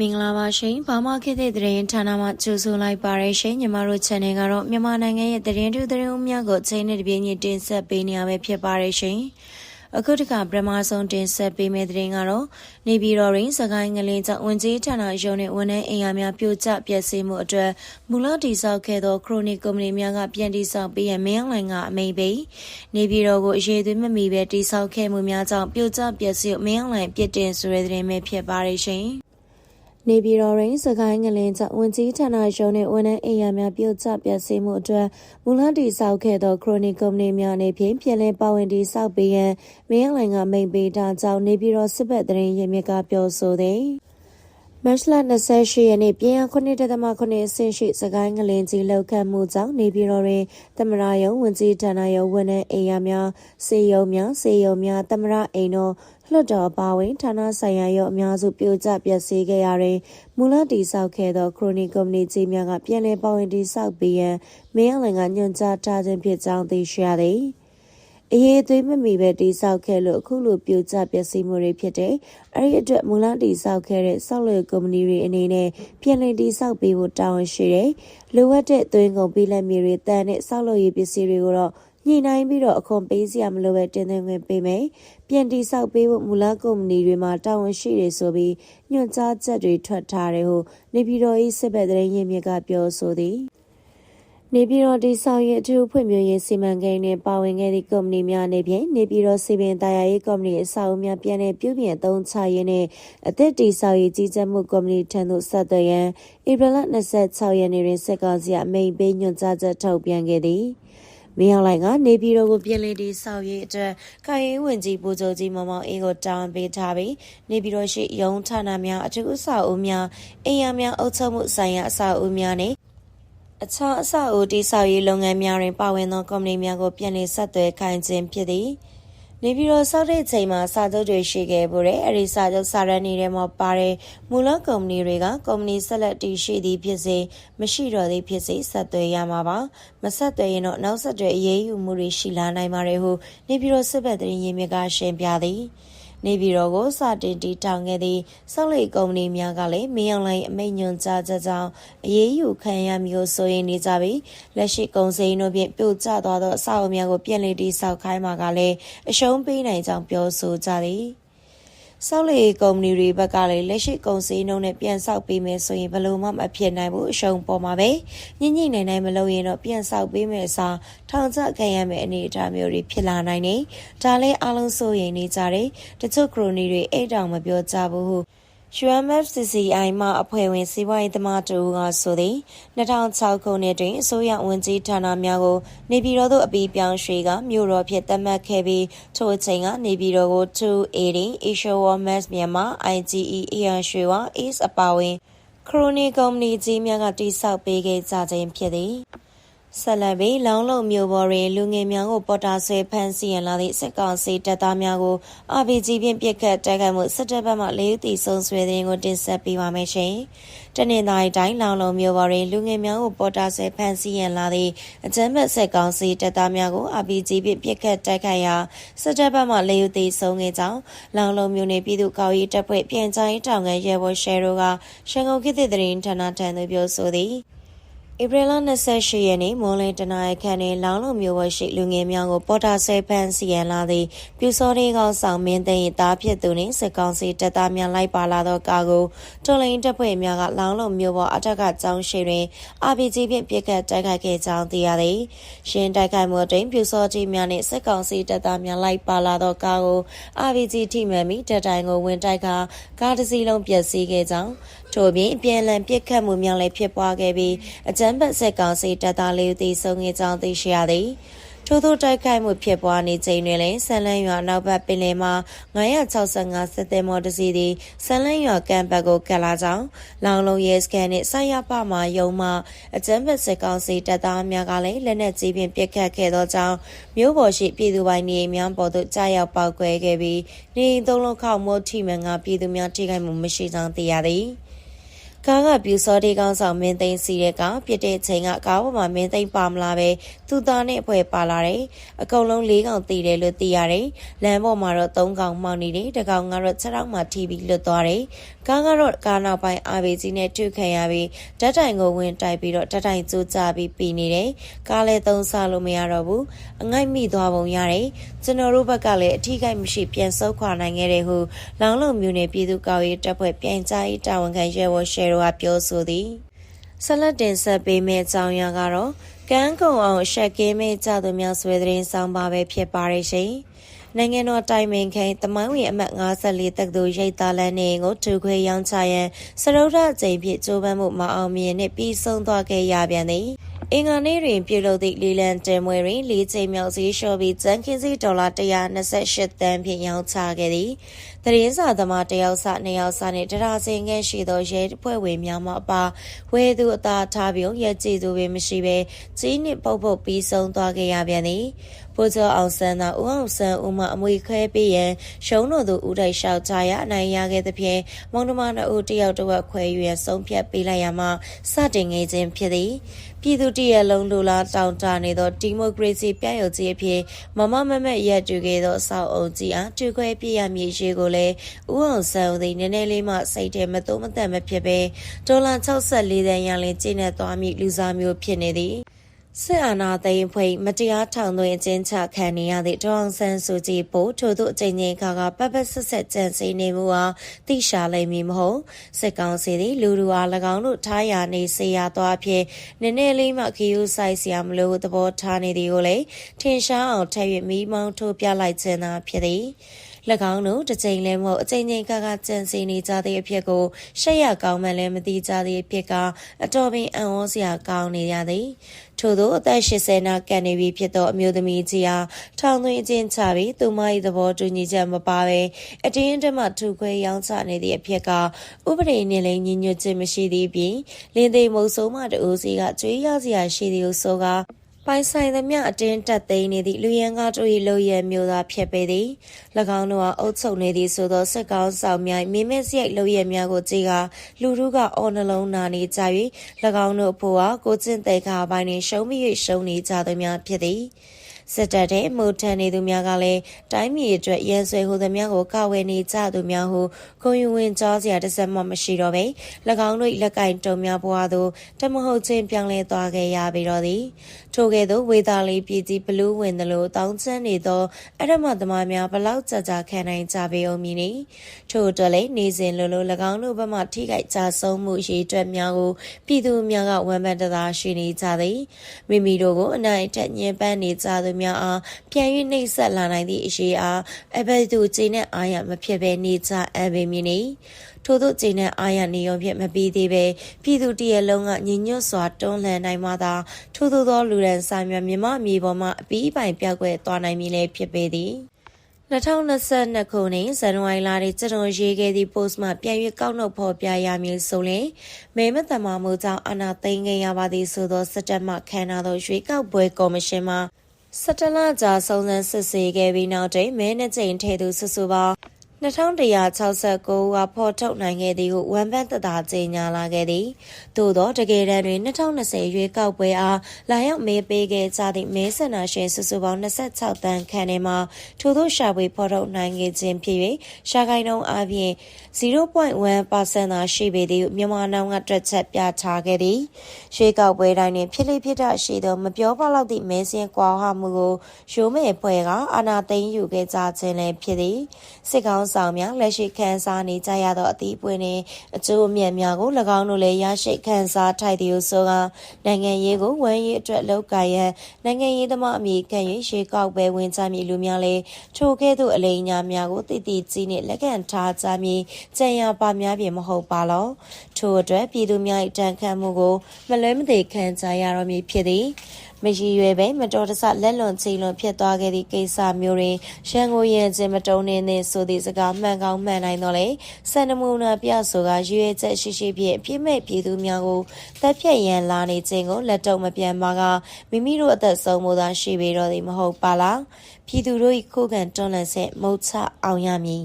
မင်္ဂလာပါရှင်။ဘာမှခေတ်သစ်သတင်းဌာနမှကြိုဆိုလိုက်ပါရရှင်။ညီမတို့ channel ကတော့မြန်မာနိုင်ငံရဲ့သတင်းတူသတင်းအများကိုချိန်နဲ့တပြေးညီတင်ဆက်ပေးနေရပဲဖြစ်ပါရရှင်။အခုတခါပထမဆုံးတင်ဆက်ပေးမယ့်သတင်းကတော့နေပြည်တော်ရင်းစကိုင်းငလင်းကြောင့်ဝင်ကြီးဌာနရုံးနဲ့ဝန်ထမ်းအိမ်ယာများပြိုကျပျက်စီးမှုအတွက်မူလတည်ဆောက်ခဲ့သောခရိုနီကုမ္ပဏီများကပြန်တည်ဆောက်ပေးရန်မင်းလိုင်ကအမိန့်ပေးနေပြည်တော်ကိုအရေးသွေးမမီပဲတည်ဆောက်ခဲ့မှုများကြောင့်ပြိုကျပျက်စီးမင်းလိုင်ပြစ်တင်ဆိုတဲ့သတင်းပဲဖြစ်ပါရရှင်။ နေပြည်တော်ရင်းစကိုင်းငလင်းကြောင့်ဝင်ကြီးဌာနရုံးနဲ့ဝန်ထမ်းအိမ်ယာများပြုတ်ကျပျက်စီးမှုအတွက်မူလတည်ဆောက်ခဲ့သောခရိုနီကုမ္ပဏီများအနေဖြင့်ပြည်လည်ပါဝင်တည်ဆောက်ပေးရန်မင်းလိုင်ကမိန့်ပေးထားကြောင်းနေပြည်တော်စစ်ဘက်သတင်းရင်းမြစ်ကပြောဆိုသည် မတ်လ28ရက်နေ့ပြည်ရ9.9အဆင့်ရှိစကိုင်းငလင်းကြီးလောက်ခတ်မှုကြောင့်နေပြည်တော်တွင်သမရယုံဝင်ကြီးဌာနရုံးဝန်ထမ်းအိမ်ယာများစေယုံများစေယုံများသမရအိမ်တော်လွှတ်တော်ပါဝင်ဌာနဆိုင်ရာရုံးအများစုပြိုကျပျက်စီးခဲ့ရာတွင်မူလတည်ဆောက်ခဲ့သောခရိုနီကုမ္ပဏီကြီးများကပြည်လည်ပါဝင်တည်ဆောက်ပြီးရန်မင်းအလန်ကညွှန်ကြားထားခြင်းဖြစ်ကြောင်းသိရှိရသည် အရေးသွေးမမီပဲတိဆောက်ခဲ့လို့အခုလိုပြိုကျပျက်စီးမှုတွေဖြစ်တဲ့အဲ့ဒီအတွက်မူလတိဆောက်ခဲ့တဲ့ဆောက်လုပ်ကုမ္ပဏီတွေအနေနဲ့ပြည်လည်တိဆောက်ပေးဖို့တာဝန်ရှိတယ်။လိုအပ်တဲ့သွင်းကုန်ပြည်လက်မြေတွေတန်တဲ့ဆောက်လုပ်ရေးပစ္စည်းတွေကိုတော့ညှိနှိုင်းပြီးတော့အခွန်ပေးစရာမလိုပဲတင်သွင်းခွင့်ပေးမယ်။ပြန်တိဆောက်ပေးဖို့မူလကုမ္ပဏီတွေမှာတာဝန်ရှိတယ်ဆိုပြီးညွှန်ကြားချက်တွေထွက်ထားတယ်ဟုနေပြည်တော်၏စစ်ဘက်သတင်းရင်းမြစ်ကပြောဆိုသည်။ နေပြည်တော်တိဆောင်ရေးအထူးဖွံ့ဖြိုးရေးစီမံကိန်းတွင်ပါဝင်ခဲ့သည့်ကုမ္ပဏီများအနေဖြင့်နေပြည်တော်စီပင်တာယာရေးကုမ္ပဏီအဆောက်အဦများပြန်လည်ပြုပြင်အသုံးချရေးနှင့်အသစ်တိဆောင်ရေးကြီးကြပ်မှုကုမ္ပဏီထံသို့ဆက်သွယ်ရန်ဧပြီလ26ရက်နေ့တွင်စစ်ကောင်စီအမိန့်ပေးညွှန်ကြားချက်ထုတ်ပြန်ခဲ့သည်မင်းအောင်လှိုင်ကနေပြည်တော်ကိုပြည်လည်တည်ဆောက်ရေးအတွက်ကာယရေးဝန်ကြီးပူဇော်ကြီးမောင်မောင်အေးကိုတာဝန်ပေးထားပြီးနေပြည်တော်ရှိရုံးဌာနများအထူးအဆောက်အဦများအိမ်ယာများအုပ်ချုပ်မှုဆိုင်ရာအဆောက်အဦများနှင့် အခြားအဆောက်အဦတည်ဆောက်ရေးလုပ်ငန်းများတွင်ပါဝင်သောကုမ္ပဏီများကိုပြန်လည်ဆက်သွယ်ခိုင်းခြင်းဖြစ်သည်နေပြည်တော်ဆောက်တဲ့ချိန်မှာစာချုပ်တွေရှိခဲ့ပိုတဲ့အဲဒီစာချုပ်စာရန်တွေမှာပါတဲ့မူလကုမ္ပဏီတွေကကုမ္ပဏီဆက်လက်တည်ရှိသည်ဖြစ်စေမရှိတော့သည်ဖြစ်စေဆက်သွယ်ရမှာပါမဆက်သွယ်ရင်တော့နောက်ဆက်တွဲအရေးယူမှုတွေရှိလာနိုင်ပါတယ်ဟုနေပြည်တော်စစ်ဘက်သတင်းရင်းမြစ်ကရှင်းပြသည် နေပြည်တော်ကိုစတင်တည်ထောင်ခဲ့သည့်ဆောက်လုပ်ကုမ္ပဏီများကလည်းမင်းအောင်လှိုင်အမိန့်ညွှန်ကြားချက်ကြောင့်အရေးယူခံရမည်ကိုဆိုရင်နေကြပြီးလက်ရှိကုန်စည်တို့ဖြင့်ပြိုကျသွားသောအဆောက်အအုံများကိုပြန်လည်တည်ဆောက်ခိုင်းမှာကလည်းအရှုံးပေးနိုင်ကြောင်းပြောဆိုကြသည် ဆောက်လုပ်ရေးကုမ္ပဏီတွေဘက်ကလည်းလက်ရှိကုန်စည်နှုန်းနဲ့ပြန်ဆောက်ပေးမယ်ဆိုရင်ဘယ်လိုမှမဖြစ်နိုင်ဘူးအရှုံးပေါ်မှာပဲညှိညှိနိုင်နိုင်မလုပ်ရင်တော့ပြန်ဆောက်ပေးမယ်အစားထောင်ချခံရမယ်အနေအထားမျိုးတွေဖြစ်လာနိုင်တယ်ဒါလည်းအလုံးစိုးရိမ်နေကြတယ်တချို့ခရိုနီတွေအိတ်တောင်မပြောကြဘူးဟု UMFCCI မှအဖွဲ့ဝင်စီးပွားရေးသမားတူကဆိုသည်2006ခုနှစ်တွင်အစိုးရဝန်ကြီးဌာနများကိုနေပြည်တော်သို့အပီးပြောင်းရွှေ့ကမြို့တော်ဖြစ်သတ်မှတ်ခဲ့ပြီးထိုအချိန်ကနေပြည်တော်ကို280 Asia World Mass မြန်မာ IGE အရန်ရွှေဝ Ace အပါဝင်ခရိုနီကုမ္ပဏီကြီးများကတိစောက်ပေးခဲ့ကြခြင်းဖြစ်သည် ဆက်လက်ပြီးလောင်းလုံမျိုးပေါ်တွင်လူငယ်များကိုပေါ်တာဆွဲဖမ်းဆီးရန်လာသည့်စစ်ကောင်စီတပ်သားများကို RPG ဖြင့်ပစ်ခတ်တိုက်ခိုက်မှုစစ်တပ်ဘက်မှလေးဦးတီဆုံးဆွဲတဲ့ကိုတင်ဆက်ပေးပါမယ်ရှင်။တနင်္သာရီတိုင်းလောင်းလုံမျိုးပေါ်တွင်လူငယ်များကိုပေါ်တာဆွဲဖမ်းဆီးရန်လာသည့်အကြမ်းဖက်စစ်ကောင်စီတပ်သားများကို RPG ဖြင့်ပစ်ခတ်တိုက်ခိုက်ရာစစ်တပ်ဘက်မှလေးဦးတီဆုံးခဲ့ကြောင်းလောင်းလုံမျိုးနယ်ပြည်သူ့ကောက်ရေးတပ်ဖွဲ့ပြန်ကြားရေးတောင်ခံရဲဘော်ရှယ်ရိုကရှန်ကုန်ခေတ်သစ်သတင်းဌာနထံသို့ပြောဆိုသည်။ ဧပြီလ28ရက်နေ့မွန်လင်းတနာရခန့်တွင်လောင်းလုံမျိုးဝရှိလူငယ်များကိုပေါ်တာဆဲဖန်စီရန်လာသည့်ပြူစောသေးကောင်ဆောင်မင်းသိရင်သားဖြစ်သူနှင့်စစ်ကောင်စီတပ်သားများလိုက်ပါလာသောကားကိုတော်လိုင်းတပ်ဖွဲ့များကလောင်းလုံမျိုးပေါ်အထက်ကကြောင်းရှိတွင် RPG ဖြင့်ပစ်ခတ်တိုက်ခိုက်ခဲ့ကြောင်းသိရသည်။ရှင်းတိုက်ခိုက်မှုတွင်ပြူစောကြီးများနှင့်စစ်ကောင်စီတပ်သားများလိုက်ပါလာသောကားကို RPG ထိမှန်ပြီးတပ်တိုင်ကိုဝင်တိုက်ကာကားတစ်စီးလုံးပျက်စီးခဲ့ကြောင်းထို့ပြင်ပြန်လည်ပစ်ခတ်မှုများလည်းဖြစ်ပွားခဲ့ပြီးအကြမ်းဖက်စစ်ကောင်စီတပ်သားလေးဦးသေဆုံးခဲ့ကြောင်းသိရှိရသည်ထို့သောတိုက်ခိုက်မှုဖြစ်ပွားနေချိန်တွင်လည်းဆန်လန်းရွာနောက်ဘက်ပင်လယ်မှာ965စစ်သည်မော်တစီသည်ဆန်လန်းရွာကမ်းဘက်ကိုကပ်လာကြောင်းလောင်လုံးရဲစကန်နှင့်ဆိုင်ရပမှယုံမှအကြမ်းဖက်စစ်ကောင်စီတပ်သားများကလည်းလက်နက်ကြီးဖြင့်ပစ်ခတ်ခဲ့သောကြောင့်မြို့ပေါ်ရှိပြည်သူပိုင်းနေများပေါ်သို့ကြားရောက်ပောက်ကွဲခဲ့ပြီးနေသုံးလုံးခောက်မိုးထိမှန်ကပြည်သူများထိခိုက်မှုမရှိကြောင်းသိရသည်။ ကားကပြူစောတေးကောင်းဆောင်မင်းသိန်းစီတဲ့ကပြစ်တဲ့ချိန်ကကားပေါ်မှာမင်းသိန်းပါမလာပဲသူသားနဲ့အဖွဲပါလာတယ်အကုန်လုံး၄កောင်တည်တယ်လို့သိရတယ်လမ်းပေါ်မှာတော့၃កောင်မှောက်နေတယ်တကောင်ကတော့6တောက်မှထိပြီးလွတ်သွားတယ်ကားကတော့ကားနောက်ပိုင်းအာဘေကြီးနဲ့ထုခံရပြီးဓာတ်တိုင်ကိုဝင်တိုက်ပြီးတော့ဓာတ်တိုင်ကျိုးကျပြီးပြီးနေတယ်ကားလည်းသုံးဆလို့မရတော့ဘူးအငိုက်မိသွားပုံရတယ်ကျွန်တော်တို့ဘက်ကလည်းအထီးကိမရှိပြန်ဆုတ်ခွာနိုင်ခဲ့တယ်ဟုလောင်းလုံမျိုးနဲ့ပြည်သူ့ကောက်ရေးတပ်ဖွဲ့ပြန်ကြားရေးတာဝန်ခံရဲဘော်ရှယ်တို့ကပြောဆိုသည်ဆက်လက်တင်ဆက်ပေးမယ့်အကြောင်းအရာကတော့ကန်းကုံအောင်ရှက်ကင်းမဲ့ကြသူများဆွေသတင်းဆောင်ပါပဲဖြစ်ပါရဲ့ရှင်နိုင်ငံတော်တိုင်ပင်ခံတမိုင်းဝင်အမှတ်54တက္ကသိုလ်ရိပ်သာလန်နေကိုထူခွေရောင်းချရန်စရုဒ္ဓအကြိမ်ဖြင့်ကြိုးပမ်းမှုမအောင်မြင်နှင့်ပြီးဆုံးသွားခဲ့ရပြန်သည်အင်္ဂါနေ့တွင်ပြုလုပ်သည့်လီလန်တင်မွေတွင်လေးချိန်မြောက်စီရှော့ပြီးဂျန်ကင်းစီဒေါ်လာ128တန်းဖြင့်ရောင်းချခဲ့သည်။သတင်းစာသမားတယောက်စနှစ်ယောက်စနှင့်တရာစင်ငယ်ရှိသောရဲဖွဲ့ဝင်များမှအပါဝဲသူအသာထားပြုံရက်ကြည်သူပင်မရှိဘဲကြီးနှင့်ပုတ်ပုတ်ပြီးဆုံးသွားခဲ့ရပြန်သည်။ပိုကျော်အောင်ဆန်းသာဦးအောင်ဆန်းဦးမအမွေခွဲပေးရန်ရှုံးတော်သူဦးတိုက်လျှောက်ကြရအနိုင်ရခဲ့သဖြင့်မောင်နှမနှစ်ဦးတယောက်တစ်ဝက်ခွဲယူရန်ဆုံးဖြတ်ပေးလိုက်ရမှစတင်ငယ်ခြင်းဖြစ်သည်ပြည်သူတရက်လုံးလူလားတောင်းတနေသောဒီမိုကရေစီပြည့်ရုပ်ကြီးအဖြစ်မမမမက်ရက်တူခဲ့သောအဆောက်အုံကြီးအားတူခွဲပြရမည်ရှိကိုလည်းဦးအောင်ဆန်းဦးသည်နည်းနည်းလေးမှစိတ်ထဲမသုံးမသက်မဖြစ်ပဲဒေါ်လာ64တန်းရန်လင်းကျင်းနေသွားမည့်လူစားမျိုးဖြစ်နေသည်စစ်အာဏာသိမ်းဖွဲ့မတရားထောင်သွင်းအကျဉ်းချခံနေရသည့်ဒေါအောင်ဆန်းစုကြည်ပို့ထို့သို့အချိန်ချင်းခါကပတ်ပတ်ဆက်ဆက်ကြံစည်နေမှုအားသိရှာလိမ့်မည်မဟုတ်စစ်ကောင်စီသည်လူလူအား၎င်းတို့ထားရနေစေရသွားဖြင့်နည်းနည်းလေးမှခီးယူဆိုင်စရာမလိုသဘောထားနေသည်ကိုလည်းထင်ရှားအောင်ထည့်၍မိမောင်းထိုးပြလိုက်ခြင်းသာဖြစ်သည်၎ င်းတို့တစ်ချိန်လည်းမဟုတ်အချိန်ချင်းကကကြံစီနေကြသည့်အဖြစ်ကိုရှက်ရကောင်းမှလည်းမသိကြသည့်အဖြစ်ကအတော်ပင်အံ့ဩစရာကောင်းနေရသည်ထို့သောအသက်80နာကန်နေပြီဖြစ်သောအမျိုးသမီးကြီးအားထောင်သွင်းခြင်းချပြီးသူမ၏သဘောတူညီချက်မပါဘဲအတင်းအဓမ္မထုခွဲရောင်းချနေသည့်အဖြစ်ကဥပဒေနှင့်လည်းညီညွတ်ခြင်းမရှိသည့်ပြင်လင်းသိမုံဆိုးမှတူစီကကြွေးရစရာရှိသည်ဟုဆိုကား ပိုင်ဆိုင်သမျှအတင်းတက်သိမ်းနေသည့်လူရန်ကားတို့၏လိုရမျိုးသားဖြစ်ပေသည်၎င်းတို့ကအုပ်ချုပ်နေသည့်ဆိုသောစစ်ကောင်းဆောင်များမိမက်စရိုက်လိုရများကိုကြည်ကလူတို့ကအော်နှလုံးနာနေကြ၍၎င်းတို့အဖို့ဟာကိုကျင့်တဲ့ခါပိုင်းတွင်ရှုံးမိ၍ရှုံးနေကြသည်များဖြစ်သည် စစ်တပ်တဲ့မှုထန်နေသူများကလည်းတိုင်းပြည်အတွက်ရန်ဆွေဟူသည်များကိုကာဝယ်နေကြသူများဟုခုံယူဝင်ကြောစရာတစ်စက်မှမရှိတော့ပေ၎င်းတို့လက်ကင်တုံများဘွားသို့တမဟုတ်ချင်းပြောင်းလဲသွားခဲ့ရပြီတော့သည်ထို့ကဲ့သို့ဝေသာလီပြည်ကြီးဘလူးဝင်သလိုတောင်းချမ်းနေသောအရမသမားများဘလောက်ကြာကြာခံနိုင်ကြပေအောင်မည်နီထို့အတွက်လည်းနေစဉ်လိုလို၎င်းတို့ဘက်မှထိခိုက်ကြဆုံးမှုရှိအတွက်များကိုပြည်သူများကဝန်ပန်တသာရှိနေကြသည်မိမိတို့ကိုအနိုင်အထက်ညှဉ်းပန်းနေကြသူများအားပြန်၍နှိပ်စက်လာနိုင်သည့်အရေးအားအဘယ်သူခြေနဲ့အားရမဖြစ်ဘဲနေကြအဘယ်မည်နီထို့သောခြေနဲ့အားရနေရုံဖြင့်မပြီးသေးပဲပြည်သူတရက်လုံးကညီညွတ်စွာတွန်းလှန်နိုင်မှသာထို့သောသောလူရန်စာများမြမအမည်ပေါ်မှအပီးပိုင်ပြောက်ွယ်သွားနိုင်မည်လည်းဖြစ်ပေသည်2022ခုနှစ်ဇန်နဝါရီလတွင်ကျွန်တော်ရေးခဲ့သည့် post မှာပြန်၍ကောက်နှုတ်ဖော်ပြရမည်ဆိုရင်မဲမတမာမှုကြောင့်အနာသိမ်းခဲ့ရပါသည်ဆိုသောစက်တက်မှခန္ဓာသောရွေးကောက်ပွဲကော်မရှင်မှ စတလကြာစုံစမ်းစစ်ဆေးခဲ့ပြီးနောက်တွင်မဲနှစ်ကြိမ်ထဲသူစုစုပေါင်း 2169ဦးကဖော်ထုတ်နိုင်ခဲ့သည်ဟုဝန်ပန်းတသာကြေညာလာခဲ့သည်သို့သောတကယ်တမ်းတွင်2020ရွေးကောက်ပွဲအားလာရောက်မဲပေးခဲ့ကြသည့်မဲဆန္ဒရှင်စုစုပေါင်း26တန်းခန့်ထဲမှထို့သောရှာဖွေဖော်ထုတ်နိုင်ခဲ့ခြင်းဖြစ်၍ရှာကိုင်းနှုန်းအပြင်0.1%သာရှိပေသည်မြန်မာနိုင်ငံကတွက်ချက်ပြထားခဲ့သည်ရွေးကောက်ပွဲတိုင်းတွင်ဖြစ်လိဖြစ်တာရှိသောမပြောပါလောက်သည့်မဲစင်းကွာဟမှုကိုရိုးမဲဖွဲ့ကအာဏာသိမ်းယူခဲ့ကြခြင်းလည်းဖြစ်သည်စစ်ကောင်ဆောင်များလက်ရှိခန်းစားနေကြရသောအသီးပွင့်နှင့်အကျိုးအမြတ်များကို၎င်းတို့လည်းရရှိခန်းစားထိုက်သည်ဟုဆိုကနိုင်ငံရေးကိုဝန်ရေးအတွက်လောက်ကိုင်ရန်နိုင်ငံရေးသမားအမိခံ၍ရှေးကောက်ပဲဝင်ကြမည်လူများလည်းထိုကဲ့သို့အလိမ်ညာများကိုတည်တည်ကြီးနှင့်လက်ခံထားကြမည်ကြံရပါများပြင်မဟုတ်ပါလောထို့အတွက်ပြည်သူများ၏တန်ခတ်မှုကိုမလွဲမသွေခံကြရတော့မည်ဖြစ်သည် မရည်ရွယ်ပဲမတော်တဆလက်လွန်ချီလွန်ဖြစ်သွားခဲ့သည့်ကိစ္စမျိုးတွင်ရန်ကုန်ရင်ချင်းမတုံနေသည့်ဆိုသည့်စကားမှန်ကောင်းမှန်နိုင်တော့လေစံနမူနာပြဆိုကရွေးချက်ရှိရှိဖြင့်အပြစ်မဲ့ပြည်သူများကိုတပ်ဖြတ်ရန်လာနေခြင်းကိုလက်တော့မပြန်ပါကမိမိတို့အသက်ဆုံးမှုသာရှိပေတော့သည်မဟုတ်ပါလားပြည်သူတို့၏ခုခံတွန်းလှန်ဆက်မုတ်ချအောင်ရမည်